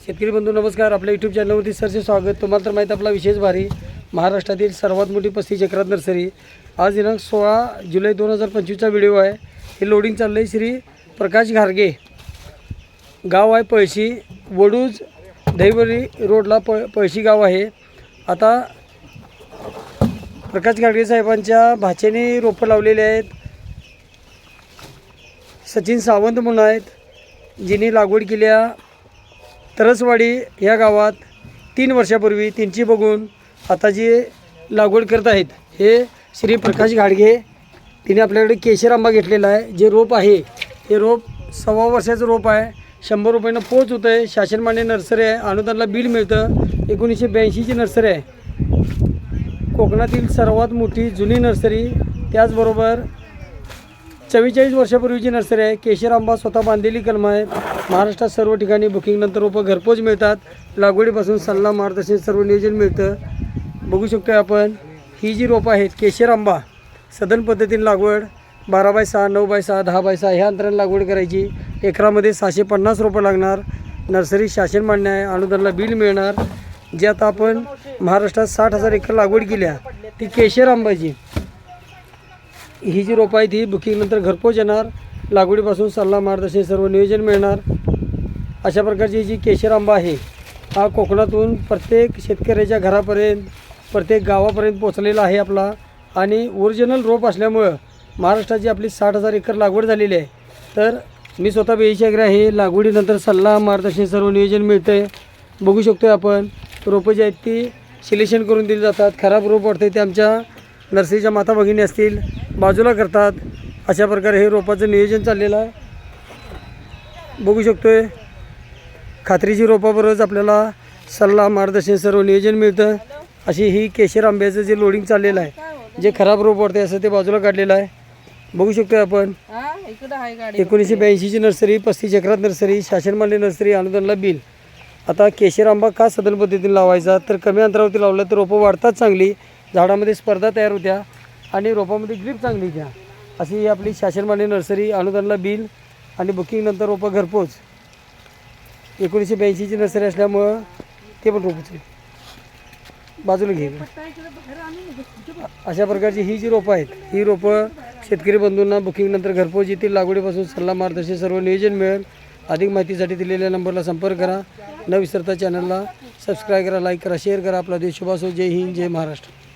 शेतकरी बंधू नमस्कार. आपल्या यूट्यूब चॅनलवरती सरचे स्वागत. तुम्हाला तर माहीत आपला विशेष भारी महाराष्ट्रातील सर्वात मोठी पस्तीस चक्रात नर्सरी. आज दिनांक सोळा जुलै दोन हजार पंचवीसचा व्हिडिओ आहे. हे लोडिंग चाललं आहे श्री प्रकाश घारगे. गाव आहे पळशी. वडूज दहिवरी रोडला प पळशी गाव आहे. आता प्रकाश घाडगे साहेबांच्या भाचेने रोपं लावलेले आहेत. सचिन सावंत म्हणून आहेत. जिने लागवड केल्या तरसवाडी या गावात तीन वर्षापूर्वी त्यांची बघून आता जे लागवड करत आहेत हे श्री प्रकाश घाडगे तिने आपल्याकडे केशर आंबा घेतलेला आहे जे रोप आहे हे रोप सव्वा वर्षाचं रोप आहे शंभर रुपयानं पोच होतं आहे शासनमान्य नर्सरी आहे अनुदानला बिल मिळतं एकोणीसशे ब्याऐंशीची नर्सरी आहे. कोकणातील सर्वात मोठी जुनी नर्सरी त्याचबरोबर चव्वेचाळीस वर्षापूर्वीची नर्सरी आहे केशर आंबा स्वतः बांधलेली कलम आहे महाराष्ट्रात सर्व ठिकाणी बुकिंगनंतर रोपं घरपोच मिळतात. लागवडीपासून सल्ला मार्गदर्शन सर्व नियोजन मिळतं. बघू शकतो आपण ही जी रोपं आहेत केशर आंबा सदन पद्धतीने लागवड बारा बाय सहा नऊ बाय सहा दहा बाय सहा ह्या अंतराने लागवड करायची. एकरामध्ये सहाशे पन्नास रोपं लागणार. नर्सरी शासन मान्य आहे अनुदानला बिल मिळणार. जे आता आपण महाराष्ट्रात साठ हजार एकर लागवड केल्या ती केशर आंबाची. ही जी रोपं आहेत ही बुकिंगनंतर घरपोच येणार. लागवडीपासून सल्ला मार्गदर्शन सर्व नियोजन मिळणार. अशा प्रकारची जी केशर आंबा आहे हा कोकणातून प्रत्येक शेतकऱ्याच्या घरापर्यंत प्रत्येक गावापर्यंत पोचलेला आहे आपला. आणि ओरिजिनल रोप असल्यामुळं महाराष्ट्राची आपली साठ हजार एकर लागवड झालेली आहे. तर मी स्वतः बेईशी आहे लागवडीनंतर सल्ला मार्गदर्शन सर्व नियोजन मिळतं आहे बघू शकतो आहे आपण रोपं जी आहेत ती सिलेक्शन करून दिली जातात. खराब रोप वाटते ते आमच्या नर्सरीच्या माता भगिनी असतील बाजूला करतात. अशा प्रकारे हे रोपाचं नियोजन चाललेलं आहे. बघू आहे खात्रीची रोपाबरोबरच आपल्याला सल्ला मार्गदर्शन सर्व नियोजन मिळतं. अशी ही केशर आंब्याचं जे लोडिंग चाललेलं आहे जे खराब रोप वाटते असं ते बाजूला काढलेलं आहे. बघू शकतोय आपण. एकोणीसशे ब्याऐंशीची नर्सरी पस्तीस एकरात नर्सरी शासनमान्य नर्सरी अनुदानला बिल. आता केशर आंबा का सदन पद्धतीने लावायचा? तर कमी अंतरावरती लावलं तर रोपं वाढतात चांगली. झाडामध्ये स्पर्धा तयार होत्या आणि रोपामध्ये ग्रीप चांगली द्या अशी ही आपली शासनमान्य नर्सरी अनुदानला बिल आणि बुकिंगनंतर रोपं घरपोच. एकोणीसशे ब्याऐंशीची नर्सरी असल्यामुळं ते पण रोपच बाजूला घे. अशा प्रकारची ही जी रोपं आहेत ही रोपं शेतकरी बंधूंना बुकिंगनंतर घरपोच येतील. लागवडीपासून सल्ला मार्गदर्शन सर्व नियोजन मिळेल. अधिक माहितीसाठी दिलेल्या नंबरला संपर्क करा. न विसरता चॅनलला सबस्क्राईब करा लाईक करा शेअर करा. आपला देश शुभासो जय हिंद जय महाराष्ट्र.